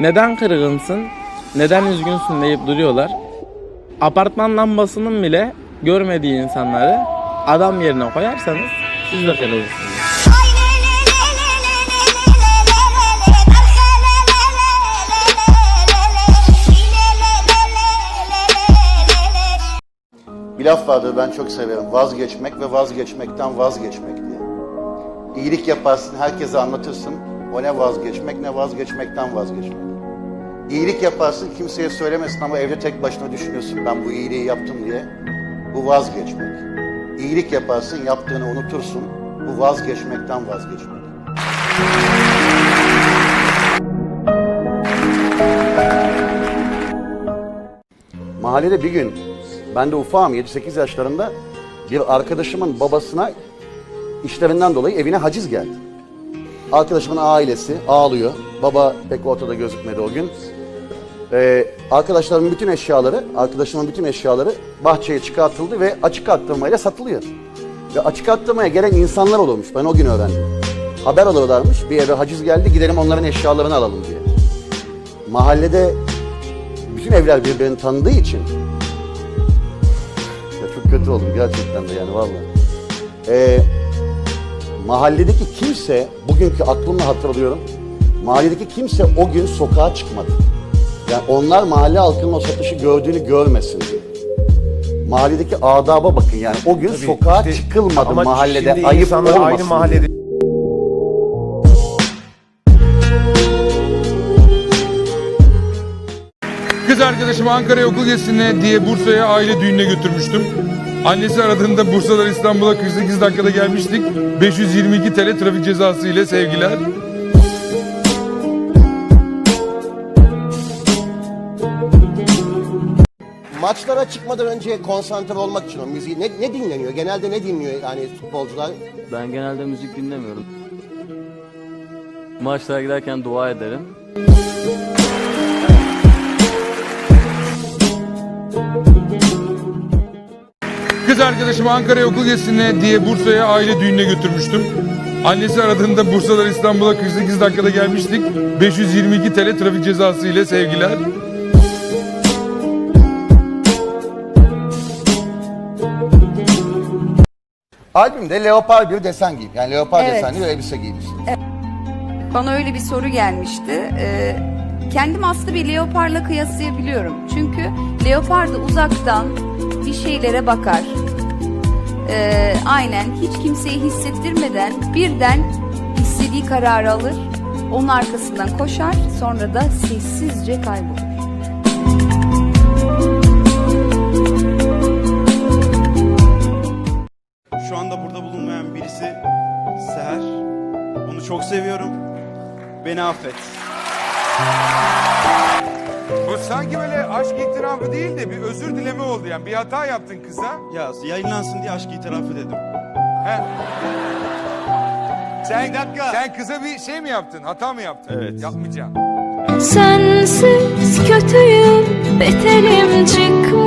neden kırgınsın, neden üzgünsün deyip duruyorlar. Apartman lambasının bile görmediği insanları adam yerine koyarsanız siz de kırılırsınız. Bir laf vardır ben çok severim. Vazgeçmek ve vazgeçmekten vazgeçmek diye. İyilik yaparsın, herkese anlatırsın. O ne vazgeçmek ne vazgeçmekten vazgeçmek. İyilik yaparsın, kimseye söylemesin ama evde tek başına düşünüyorsun ben bu iyiliği yaptım diye. Bu vazgeçmek. İyilik yaparsın, yaptığını unutursun. Bu vazgeçmekten vazgeçmek. Mahallede bir gün ben de ufağım 7-8 yaşlarında bir arkadaşımın babasına işlerinden dolayı evine haciz geldi. Arkadaşımın ailesi ağlıyor. Baba pek ortada gözükmedi o gün. Ee, arkadaşlarımın bütün eşyaları, arkadaşımın bütün eşyaları bahçeye çıkartıldı ve açık arttırmayla satılıyor. Ve açık arttırmaya gelen insanlar olurmuş. Ben o gün öğrendim. Haber alırlarmış. Bir eve haciz geldi gidelim onların eşyalarını alalım diye. Mahallede bütün evler birbirini tanıdığı için ya çok kötü oldum gerçekten de yani vallahi. Ee, mahalledeki kimse, bugünkü aklımla hatırlıyorum, mahalledeki kimse o gün sokağa çıkmadı. Yani onlar mahalle halkının o satışı gördüğünü görmesin diye. Mahalledeki adaba bakın yani o gün sokağa İşte çıkılmadı ama mahallede şimdi ayıp insanlar olmasın. aynı diye. mahallede Kız arkadaşımı Ankara'ya okul gezisine diye Bursa'ya aile düğününe götürmüştüm. Annesi aradığında Bursa'dan İstanbul'a 48 dakikada gelmiştik. 522 TL trafik cezası ile sevgiler. Maçlara çıkmadan önce konsantre olmak için o müziği ne, ne dinleniyor? Genelde ne dinliyor yani futbolcular? Ben genelde müzik dinlemiyorum. Maçlara giderken dua ederim. Kız arkadaşımı Ankara'ya okul gezisine diye Bursa'ya aile düğününe götürmüştüm. Annesi aradığında Bursa'dan İstanbul'a 48 dakikada gelmiştik. 522 TL trafik cezası ile sevgiler. Albümde leopar bir desen giyip yani leopar Evet. desenli bir elbise giymişsin. Bana öyle bir soru gelmişti. Ee, kendim aslında bir leoparla kıyaslayabiliyorum. Çünkü leopar da uzaktan bir şeylere bakar. Ee, aynen hiç kimseyi hissettirmeden birden istediği kararı alır. Onun arkasından koşar sonra da sessizce kaybolur. Şu anda burada bulunmayan birisi Seher. Onu çok seviyorum. Beni affet. Bu sanki böyle aşk itirafı değil de bir özür dileme oldu yani. Bir hata yaptın kıza. Ya yayınlansın diye aşkı itiraf edelim. He. Sen, sen kıza bir şey mi yaptın? Hata mı yaptın? Evet. Yapmayacağım. Sensiz kötüyüm, beterim sokağa